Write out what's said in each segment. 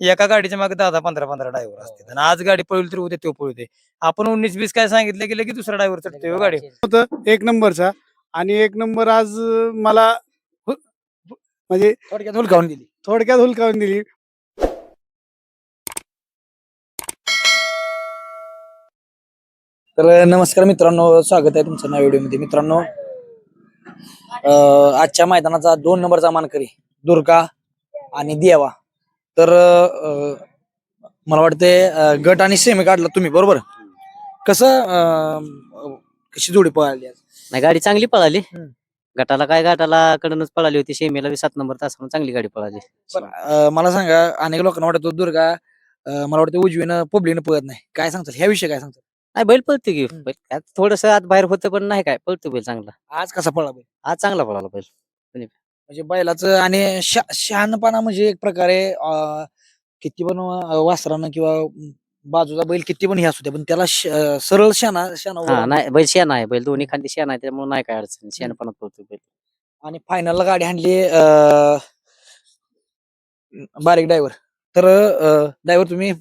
एका गाडीच्या मागे दहा दहा पंधरा पंधरा ड्रायव्हर असते आणि आज गाडी पळली तर उद्या तो पळते आपण उन्नीस बीस काय सांगितलं की लगेच दुसरा ड्रायव्हर चढतोय हो गाडी. होतं एक नंबरचा आणि एक नंबर आज मला हु- हु- म्हणजे थोडक्यात हुलकावून दिली. थोडक्यात हुलकावून दिली. तर नमस्कार मित्रांनो स्वागत आहे तुमचं नव्या व्हिडिओमध्ये. मित्रांनो अं, आजच्या मैदानाचा दोन नंबरचा मानकरी दुर्गा आणि देवा. तर अं, मला वाटते अं, गट आणि सेमी काढला तुम्ही बरोबर? कसं अं, कशी जोडी पळाली आज? नाही गाडी चांगली पळाली. हम्म. गटाला काय गटाला कडूनच पळाली होती शेमीला बी सात नंबर तास चांगली गाडी पळाली. अं, मला सांगा अनेक लोकांना वाटतं दुर्गा अं, मला वाटतं उजवीनं पब्लिकनं पळत नाही. काय सांगतात? ह्या विषयी काय सांगतात? नाही बैल पळतो की. हम्म. थोडस आत बाहेर होतं पण नाही काय पळतो बैल चांगला. आज कसा पळला बैल? आज चांगला पळाला बैल. म्हणजे बैलाचं आणि शा- शहाणपणा म्हणजे एक प्रकारे अं, किती पण वासरानं किंवा बाजूचा बैल किती पण हे असू द्या पण त्याला श- अं, सरळ शाना शाना उभा हा राहतो. नाही बैल शेण आहे. बैल दोन्ही खांदी शेण आहे त्यामुळे नाही काय अडचण. शेणपणात बैल. आणि फायनलला गाडी आणली बारीक ड्रायव्हर तर ड्रायव्हर तुम्ही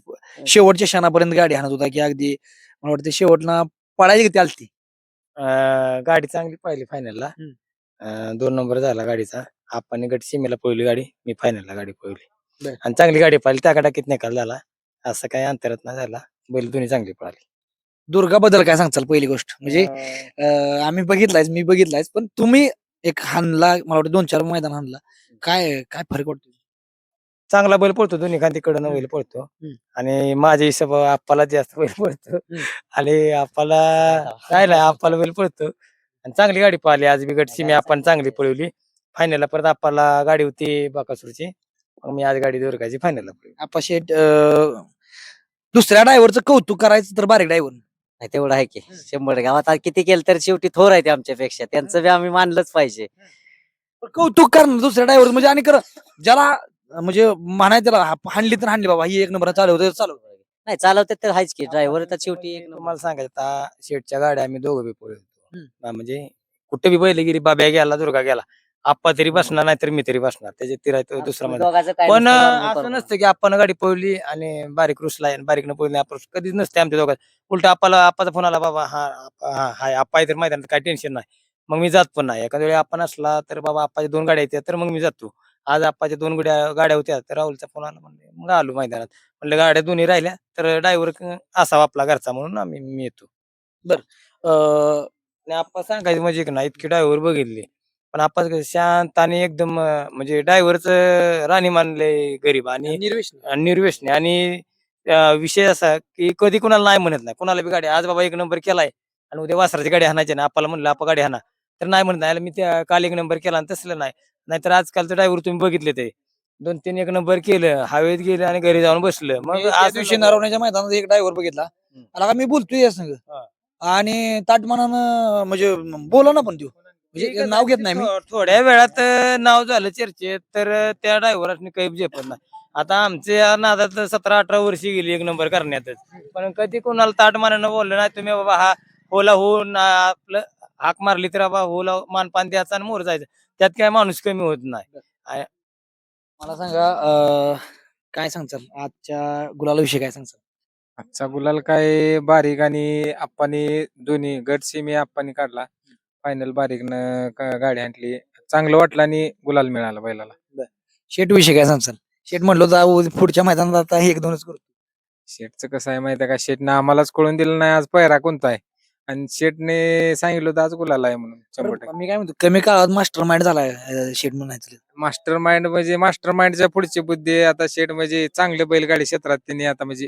शेवटच्या क्षणापर्यंत गाडी आणत होता की अगदी मला वाटतं शेवटला पळायची किती आलती? अं, गाडी चांगली पाहिली फायनलला हम्म. दोन नंबर झाला गाडीचा. आपण गट सीमेला पळली गाडी मी फायनलला गाडी पळली बर. आणि चांगली गाडी पाहिली त्या गटाकीत निकाल झाला. असं काही अंतरात नाही झाला. बैल दोन्ही चांगली पळाली. दुर्गा बद्दल काय सांगचाल पहिली गोष्ट? म्हणजे अं, आम्ही बघितलायच मी बघितलायच पण तुम्ही एक हाणला मला वाटतं दोन चार मैदान हाणला. काय काय फरक वाटतो? चांगला बैल पळतो दोन्ही खांदीकडनं बैल पळतो. हम्म. आणि माझ्या हिशोब आप्पाला जास्त बैल पळतो. आणि आप्पाला काय नाही आप्पाला बैल पळतो. आणि चांगली गाडी पाहिली आज बिगट सीमे आपण चांगली पळवली. फायनलला परत आप्पाला गाडी होती बाकासूरची. मग मी आज गाडी दुर्गाची फायनलला पळवली आपा शेट अं, दुसऱ्या ड्रायव्हरचं कौतुक करायचं तर बारीक ड्रायव्हर नाही तेवढं आहे की. शंभर गावात आज किती केलं तर शेवटी थोर आहे ते आमच्यापेक्षा. त्यांचं बी आम्ही मानलंच पाहिजे. कौतुक करणार दुसऱ्या ड्रायव्हर म्हणजे आणि कर ज्याला अं, म्हणजे म्हणाय त्याला हा- हाणली तर हाणली बाबा ही एक नंबर चालू होते चालू नाही चालवतात तर आहेच की. ड्रायव्हर तर शेवटी एक नंबर. तुम्हाला सांगायचं आता शेटच्या गाड्या आम्ही दोघं बी हम्म. हा, म्हणजे कुठे बी बैल गेली बाब्या गेला दुर्गा गेला आप्पा तरी बसणार नाही तर मी तरी बसणार. त्याचे तिरा दुसरा मध्ये दोघांचं काय पण नसतं, असं. नसतं की आपण गाडी पळली आणि बारीक रुसला आणि बारीक न पळली आपण कधीच नसते आमच्या दोघात. उलट आपल्याला आपाचा फोन आला बाबा हा आप्पा- हा हाय आप्पा आहे तर मैदानात काही टेन्शन नाही. मग मी जात पण नाही. एखाद्या वेळी आपण असला तर बाबा आप्पाच्या दोन गाड्या येतात तर मग मी जातो. आज आप्पाच्या दोन गाड्या गाड्या होत्या तर राहुलचा फोन आला म्हणले मग आलो मैदानात. म्हणलं गाड्या दोन्ही राहिल्या तर ड्रायव्हर असावा आपला घरचा म्हणून आम्ही मी येतो. अं, आणि आप्पा सांगायचं म्हणजे की नाही इतके ड्रायव्हर बघितले. पण आपण कसं शांत आणि एकदम अं, म्हणजे ड्रायव्हरच राणी मानले गरीब आणि निर्वेशनी. आणि आणि अं, विषय असा की कधी कुणाला नाही म्हणत नाही. कुणाला बी गाडी आज बाबा एक नंबर केलाय आणि उद्या वासराची गाडी हाणायची ना आपल्याला म्हणलं आपा गाडी हाणा तर नाही म्हणत नाही. मी त्या काल एक नंबर केला आणि तसलं नाही. नाहीतर आजकालचं ड्रायव्हर तुम्ही बघितले ते. दोन तीन एक नंबर केलं हवेत गेलं आणि घरी जाऊन बसलं. मग दिवशी नको. नारवण्याच्या मैदानात एक ड्रायव्हर बघितला. आला का मी बोलतोय या संग. हा. आणि ताटमानानं म्हणजे बोला ना पण तो म्हणजे नाव घेत नाही मी. थो- थोड्या वेळात अं, नाव झालं चर्चेत तर अं, त्या ड्रायव्हरांनी काही झेपत नाही. आता आमच्या नादात सतरा अठरा वर्षी गेली एक नंबर करण्यातच. पण कधी कोणाला ताट मानानं बोललं नाही तुम्ही बाबा हा होला हो ना आपलं हाक मारली तर बाबा होला मानपान द्यायचा आणि मोर जायचं. त्यात काय माणूस कमी होत नाही. मला सांगा अं, काय सांगचाल? आजच्या गुलाला विषयी काय सांगचाल? आजचा गुलाल काय बारीक आणि आप्पानी दोन्ही गट सेमी आप्पानी काढला. फायनल बारीकनं गाडी आणली. चांगलं वाटलं आणि गुलाल मिळाला बैलाला. शेट विषयी काय सांगचाल शेट म्हणलो जाऊ पुढच्या मैदानात आता हे एक दोनच करतो शेटचं कसं आहे माहिती आहे का? शेटनं आम्हालाच कळून दिलं नाही आज पहिरा कोणता आहे? आणि शेटने सांगितलं होतं आज गुलाल आहे म्हणून शंभर टक्के. मी काय म्हणतो कमी काळात मास्टर माइंड झालाय अं, शेट म्हणायचं मास्टर माइंड म्हणजे मास्टर माइंडच्या पुढची बुद्धी. आता शेट म्हणजे चांगले बैलगाडी क्षेत्रात त्यांनी आता म्हणजे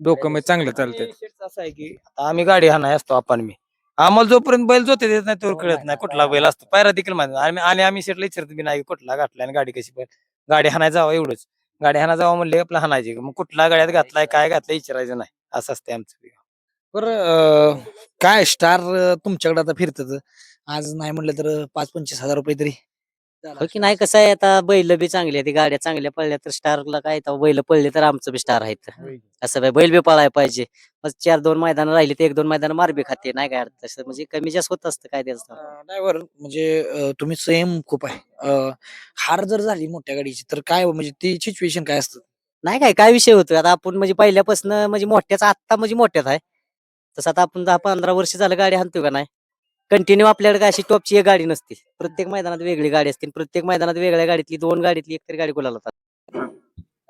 डोकं म्हणजे चांगलं चालतं आणि शेठचं असं आहे की आता आम्ही गाडी हाणाय असतो आपण मी आम्हाला जोपर्यंत बैल जोते देत नाही तो कळत नाही. कुठला बैल असतो. पायरा देखील माहिती नाही. आम्ही आणि आम्ही शेटला विचारतो बी नाही कुठला घातला आणि गाडी कशी पण. गाडी हाणाय जावं एवढंच. गाडी हाणा जावं म्हणले आपलं हाणायची. मग कुठला गाड्यात घातलाय काय घातलाय विचारायचं नाही. असं असते आमचं. बरं काय स्टार तुमच्याकडे आता फिरतात आज नाही म्हणलं तर पाच पंचवीस हजार रुपये तरी. हो की नाही कसं आहे आता बैल बी चांगली आहे गाड्या चांगल्या पडल्या तर स्टारला काय तर बैल पडले तर आमचं बी स्टार आहेत. असं बाय बैल बी पळायला पाहिजे. मग चार दोन मैदान राहिले ते एक दोन मैदान मार बी खाते नाही काय अर्थ. तसं म्हणजे कमी जास्त होत असतं काय त्याचं ड्रायव्हर म्हणजे अं, तुम्ही सेम खूप आहे. अं, हार जर झाली मोठ्या गाडीची तर काय म्हणजे ती सिच्युएशन काय असतं? नाही काय काय विषय होतो आता आपण म्हणजे पहिल्यापासून म्हणजे मोठ्याच आत्ता म्हणजे मोठ्यात आहे. तसं आता आपण दहा पंधरा वर्ष झालं गाडी हाणतो का नाही? कंटिन्यू आपल्याकडे काय अशी टॉपची एक गाडी नसते. प्रत्येक मैदानात वेगळी गाडी असते. आणि प्रत्येक मैदानात वेगळ्या गाडीतली दोन गाडीतली एकतरी गाडी होतात?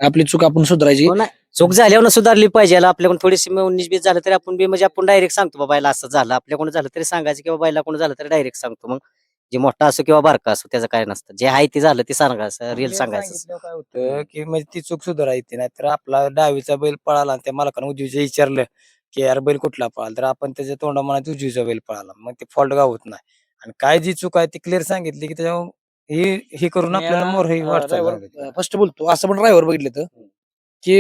आपली चूक आपण सुधारायची. हो ना. चूक झाल्यावर सुधारली पाहिजे. याला आपल्याकडून थोडीशी उन्नीस बीस झालं तरी आपण बी म्हणजे आपण डायरेक्ट सांगतो बाबा याला असं झालं. आपल्याकडून झालं तरी सांगायचं किंवा बायला कोण झालं तरी डायरेक्ट सांगतो. मग जे मोठा असो किंवा बारका असो त्याचं काय नसतं. जे आहे ते झालं ते सांगायचं रिअल सांगायचं काय होतं की म्हणजे ती चूक सुधारायची. नाही तर आपला डावीचा बैल पळाला आणि त्या मालकानं उजवीचं विचारलं. की यार बैल कुठला पळाला? तर आपण त्याच्या तोंडा मनात उजवीचा बैल पळाला. मग ते फॉल्ट गावत नाही. आणि काय जी चूक आहे ती क्लिअर सांगितली की त्याच्यावर हे हे करून आपल्याला मोर हे वाटतं फर्स्ट बोलतो. असं पण ड्रायव्हर बघितलं तर की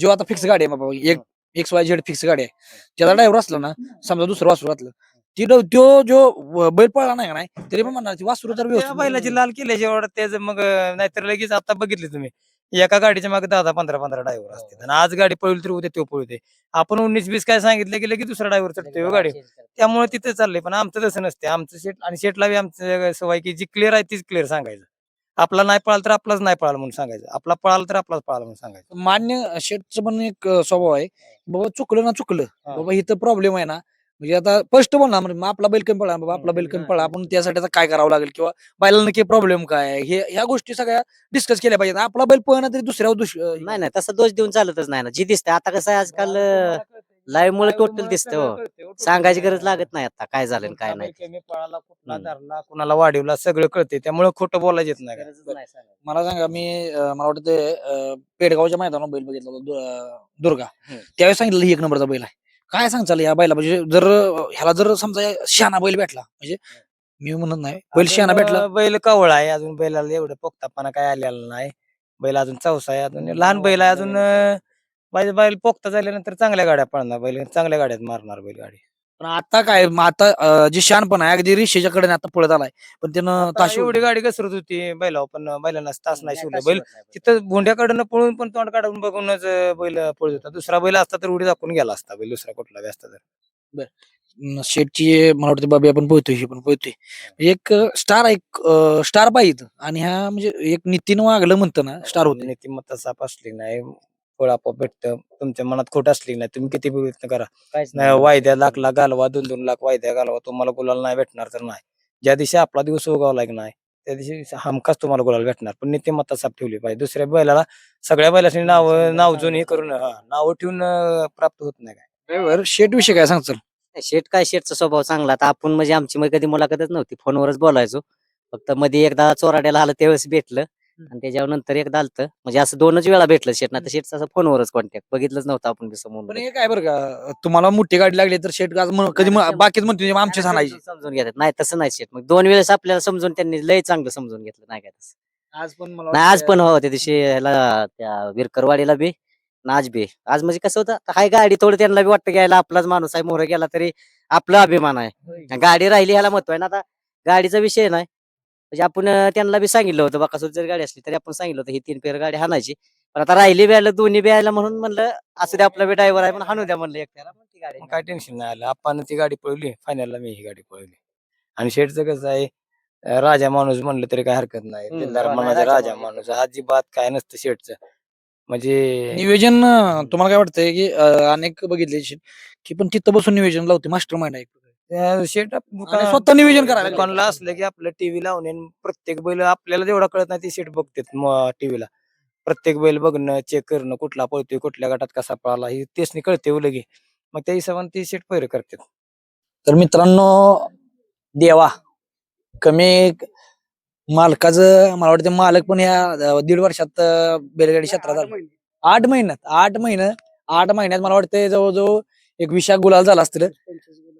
जो आता फिक्स गाडी आहे बाबा एक एक्स वाय झेड फिक्स गाडी आहे. ज्याला ड्रायव्हर असला ना समजा दुसरं वासरू घातलं ती त्यो जो बैल पळला नाही का नाही तरी पण म्हणणार ती वासरू तर बैलाची लाल केल्याच्या एवढं त्याचं मग नाहीतर लगेच आता बघितले तुम्ही. एका गाडीच्या मागे दहा पंधरा पंधरा ड्रायव्हर असते आणि आज गाडी पळली तर उद्या तो पळते आपण उन्नीस बीस काय सांगितलं की लगेच दुसरा ड्रायव्हर चढतोय हो गाडी. त्यामुळे तिथे चाललंय पण आमचं तसं नसते आमचं शेट आणि शेटला बी आमचं सवय की जी क्लिअर आहे तीच क्लिअर सांगायचं. आपला नाही पळाला तर आपलाच नाही पळाला म्हणून सांगायचं. आपला पळाला तर आपलाच पळाला म्हणून सांगायचं. मान्य शेटचं पण एक स्वभाव आहे. बाबा चुकलं ना चुकलं. बाबा इथं प्रॉब्लेम आहे ना. म्हणजे आता स्पष्ट बोलणार म्हणजे मग आपला बैल कमी पडला बाबा आपला बैल कमी पडला आपण त्यासाठी आता काय करावं लागेल किंवा बैलाला नक्की प्रॉब्लेम काय आहे, हे ह्या गोष्टी सगळ्या डिस्कस केल्या पाहिजेत आपला बैल पळणार तरी दुसऱ्या दुस- अं, नाही नाही तसं दोष देऊन चालतच नाही ना जी दिसते आता कसं आहे आजकाल लाईव्ह मुळे टोटल दिसतं हो सांगायची गरज लागत नाही आता काय झालं आणि काय नाही ते. कमी पळाला कुठला हम्म. धरला कुणाला वाढवला सगळं कळते त्यामुळे खोटं बोलायचं येत नाही गरजच नाही सांगायची. मला सांगा मी अं, मला वाटतं अं, पेडगावच्या मैदानावर बैल बघितला होता, दु- अं, दुर्गा हम्म. त्यावेळेस सांगितलं ही एक नंबरचा बैल आहे काय सांगचाल या बैला? म्हणजे जर ह्याला जर समजा शहाणा बैल भेटला म्हणजे मी म्हणत नाही बैल शहाणा भेटला. बैल कवळ आहे अजून बैलाला एवढं पोक्तापणा काय आलेला नाही. बैल अजून चौसा आहे अजून लहान बैल आहे अजून बैल. पोक्ता झाल्यानंतर चांगल्या गाड्या पळणार बैल चांगल्या गाड्यात मारणार बैल गाडी पण आता काय मग आता अं, जे शहाणपण आहे अगदी रिक्षेच्या कडे आता पळत आलाय. पण त्यानं आता ताशी एवढी गाडी घसरत होती बैलावर पण बैलांना तास नाही शिवलं. बैल बैल. तिथं भोंड्याकडनं पळून पण तोंड काढून बघूनच अं, बैल पळत होता. दुसरा बैल असता तर उडी दाखवून गेला असता बैल दुसरा कुठला बी असता तर. शेटची मला वाटतं बाबी आपण पोहतोय हे पण पोहतोय एक स्टार एक स्टार पाहिजे. आणि ह्या म्हणजे एक नितीन वागलं म्हणतं ना स्टार होते. नीतिमत्ता साप असली नाही. फळ आपोआप भेटतं. तुमच्या मनात खोट असली नाही तुम्ही किती प्रयत्न करा. काहीच नाही नाही. वायद्या लाख लाख घालवा दोन दोन लाख वायद्या घालवा तुम्हाला गुलाल नाही भेटणार तर नाही. ज्या दिवशी आपला दिवस उगवला की नाही त्या दिवशी हमखास तुम्हाला गुलाल भेटणार. पण नीतिमत्ता साप ठेवली पाहिजे. दुसऱ्या बैलाला सगळ्या बैलाशी नाव नाव जुन हे करून नाव ठेवून अं, प्राप्त होत नाही काय. ड्रायव्हर शेट विषय काय सांगचाल शेट काय शेटचा स्वभाव चांगला. आता आपण म्हणजे आमची मग कधी मुलाखतच नव्हती. फोनवरच बोलायचो. फक्त मध्ये एकदा चोराड्याला आलं त्यावेळेस भेटलं. आणि त्याच्यावर नंतर एकदा आलतं. म्हणजे असं दोनच वेळा भेटलं शेट. ना तर शेटचं असं फोनवरच कॉन्टॅक्ट बघितलंच नव्हतं आपण बी समोर पण हे काय बरं का तुम्हाला मोठी गाडी लागली तर शेट आज म्हण- कधी म्हण- बाकीच म्हणतो आमचे सांगायचे समजून घेतात. नाही तसं नाही शेट. मग दोन वेळेस आपल्याला समजून त्यांनी लय चांगलं समजून घेतलं. नाही काय तसं. आज पण मला नाही आज वाटतं- पण हो त्या दिवशी ह्याला त्या विरकरवाडीला बी आणि आज बी. आज म्हणजे कसं होतं आता हाय गाडी थोडं त्यांना बी वाटतं घ्यायला आपलाच माणूस आहे. मोहर गेला तरी आपला अभिमान आहे. गाडी राहिली ह्याला महत्त्व आहे. ना आता गाडीचा विषय नाही. म्हणजे आपण त्यांना बी सांगितलं होतं बाकासूर जर गाडी असली तरी आपण सांगितलं होतं ही तीन पेर गाडी हाणायची. पण आता राहिली बी आलं दोन्ही बी आलं म्हणून म्हणलं असू द्या आपला बी ड्रायव्हर आहे पण हाणू द्या म्हणलं एक फेरा, ती गाडी काय टेन्शन नाही आलं. आपण ती गाडी पळवली फायनलला मी ही गाडी पळवली. आणि शेठचं कसं आहे राजा माणूस म्हणलं तरी काय हरकत नाही. दिलदार मनाचा राजा माणूस. अजिबात काय नसतं शेठचं. म्हणजे नियोजन तुम्हाला काय वाटतंय की अनेक बघितले की पण तिथं बसून नियोजन लावते मास्टर माइंड आहे शेट स्वतः नियोजन करायला लागले. दुकानला असलं की आपलं टीव्ही लावणे आणि प्रत्येक बैल आपल्याला जेवढा कळत नाही ती शेट बघतात टीव्हीला प्रत्येक बैल बघणं चेक करणं कुठला पळतोय कुठल्या गटात कसा पळाला ही तेच कळते हो लगे मग त्या हिशोबाने ती शेट पैर करतात. तर मित्रांनो देवा कमी मालकाचं मला वाटतं मालक पण या दीड वर्षात बैलगाडी क्षेत्रात आला आठ महिन्यात आठ महिने आठ महिन्यात मला वाटतं जवळजवळ एक विशा गुलाल झाला असतील.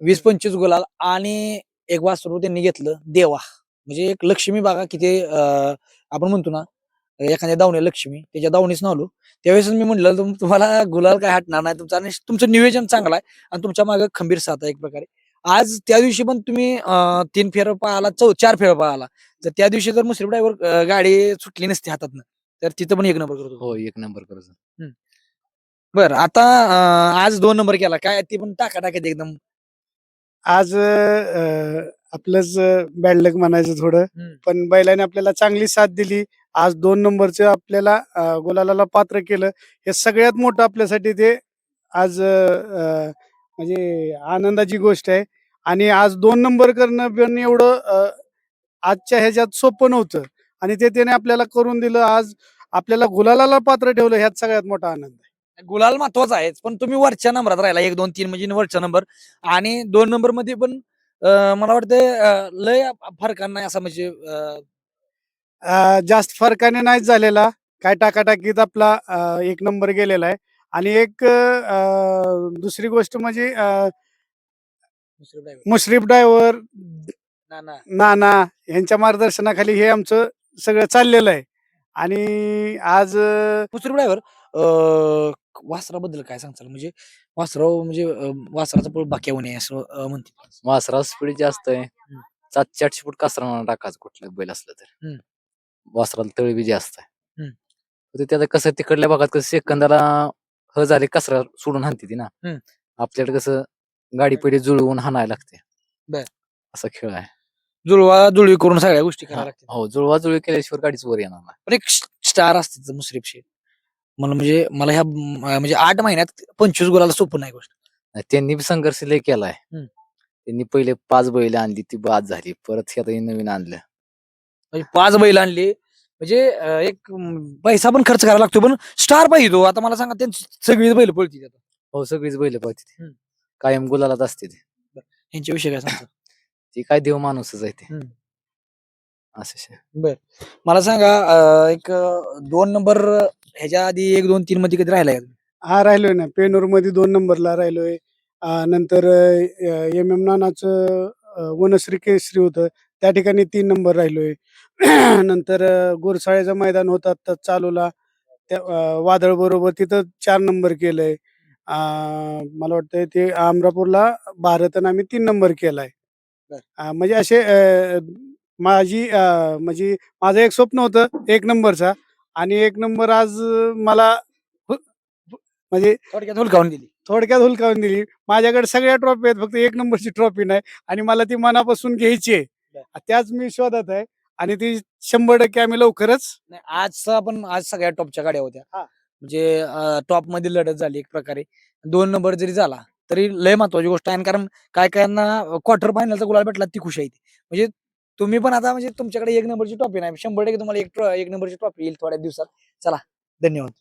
वीस पंचवीस गुलाल आणि एक वासरू त्यांनी घेतलं देवा. म्हणजे एक लक्ष्मी बागा किती आपण म्हणतो ना एखाद्या दावणी लक्ष्मी त्याच्या दावणीच नवलो. त्यावेळेस मी म्हटलं तुम- तुम्हाला गुलाल काय हटणार नाही तुमचं आणि तुमचं नियोजन चांगलं आहे आणि तुमच्या मागे खंबीर साथ आहे एक प्रकारे. आज त्या दिवशी पण तुम्ही तीन फेर पाहिला चौ चार फेर पाहिला जर त्या दिवशी जर मुस्लिम ड्रायव्हर गाडी सुटली नसती हातातनं तर तिथं पण एक नंबर करतो हो एक नंबर करतो बर आता आज दोन नंबर केला. काय ते पण टाका टाकायचं एकदम आज अं, आपलंच बॅड लक म्हणायचं थोडं. हम्म. पण बैलाने आपल्याला चांगली साथ दिली. आज दोन नंबरचं आपल्याला अं, गुलालाला पात्र केलं. हे सगळ्यात मोठं आपल्यासाठी ते आज अं, म्हणजे आनंदाची गोष्ट आहे. आणि आज दोन नंबर करणं पण एवढं अं, आजच्या ह्याच्यात सोपं नव्हतं. आणि ते त्याने आपल्याला करून दिलं. आज आपल्याला गुलालाला पात्र ठेवलं ह्यात सगळ्यात मोठा आनंद आहे. गुलाल महत्त्वाचा आहे पण तुम्ही वरच्या नंबरात राहिला. एक दोन तीन म्हणजे वरच्या नंबर. आणि दोन नंबरमध्ये पण मला वाटतं लय फरक नाही असं म्हणजे जास्त फरकाने नाहीच झालेला. काय टाकाटाकीत आपला एक नंबर गेलेला आहे. आणि एक दुसरी गोष्ट म्हणजे. मुश्रीफ ड्रायव्हर ना ना नाना यांच्या मार्गदर्शनाखाली हे आमचं सगळं चाललेलं आहे. आणि आज अं, दुसरी ड्रायव्हर वासराबद्दल काय सांगताल? म्हणजे वासराव म्हणजे अं, वासराचा पळ बाकी होऊ नये असं अं, म्हणते. वासरा स्पीड जास्त आहे. सातशे आठशे फूट कासरा टाकायचं कुठलं बैल असलं तर. हम्म. वासराला तळबी जास्त आहे. हम्म. तर ते आता कसं तिकडल्या भागात कसं सेकंदाला ह झाले कसरा सोडून हाणते ती ना. हम्म. आपल्याकडे कसं गाडी पहिले जुळवून हाणायला लागते. बर. असा खेळ आहे. जुळवा जुळवी करून सगळ्या गोष्टी करायला लागतात हो जुळवा जुळवी केल्याशिवाय गाडीच वर येणार नाही. पण एक स्टार असते मुश्रीफ शेख. मला म्हणजे मला ह्या म्हणजे आठ महिन्यात पंचवीस गुलाला सोपं नाही गोष्ट. नाही, त्यांनी बी संघर्ष लय केलाय. हम्म. त्यांनी पहिले पाच बैल आणली ती बाद झाली. परत हे आता हे नवीन आणलं. म्हणजे पाच बैल आणले. म्हणजे अं, एक अं, पैसा पण खर्च करायला लागतो पण स्टार पाहिजे तो. आता मला सांगा त्यांची सगळी बैल पळती आता. हो सगळीच बैल पाहिजे हम्म. कायम गुलालात असते ती यांच्याविषयी काय सांगतो? ती काय देव माणूसच आहे ते हम्म. असं शे. मला सांगा अं, एक अं, दोन नंबर ह्याच्या आधी एक दोन तीन मध्ये कधी राहिलाय का? हा राहिलोय ना पेनूरमध्ये दोन नंबरला राहिलोय नंतर एम एम नानाचं अं, वनश्री केसरी होतं त्या ठिकाणी तीन नंबर राहिलोय नंतर अं, गुरसाळ्याचं मैदान होतं आता चालूला त्या वादळ बरोबर तिथं चार नंबर केलंय अं, मला वाटतंय ते अमरापूरला भारतन आम्ही तीन नंबर केलाय बर. अं, म्हणजे असे अं, माझी अं, म्हणजे माझं एक स्वप्न होतं एक नंबरचा आणि एक नंबर आज मला हु- म्हणजे थोडक्यात हुलकावून दिली. थोडक्यात हुलकावून दिली. माझ्याकडे सगळ्या ट्रॉफी आहेत फक्त एक नंबरची ट्रॉफी नाही आणि मला ती मनापासून घ्यायची आहे. त्याच मी शोधत आहे आणि ती शंभर टक्के आम्ही लवकरच नाही आजचा आपण आज सगळ्या टॉपच्या गाड्या होत्या. हा. म्हणजे टॉपमध्ये लढत झाली एक प्रकारे. दोन नंबर जरी झाला तरी लय महत्वाची गोष्ट आहे. आणि कारण काय कायांना क्वार्टर फायनलचा गुलाल भेटला ती खुशी आहे ती. म्हणजे तुम्ही पण आता म्हणजे तुमच्याकडे एक नंबरची ट्रॉफी नाही शंभर टक्के तुम्हाला एक एक नंबरची ट्रॉफी येईल थोड्या दिवसात. चला धन्यवाद.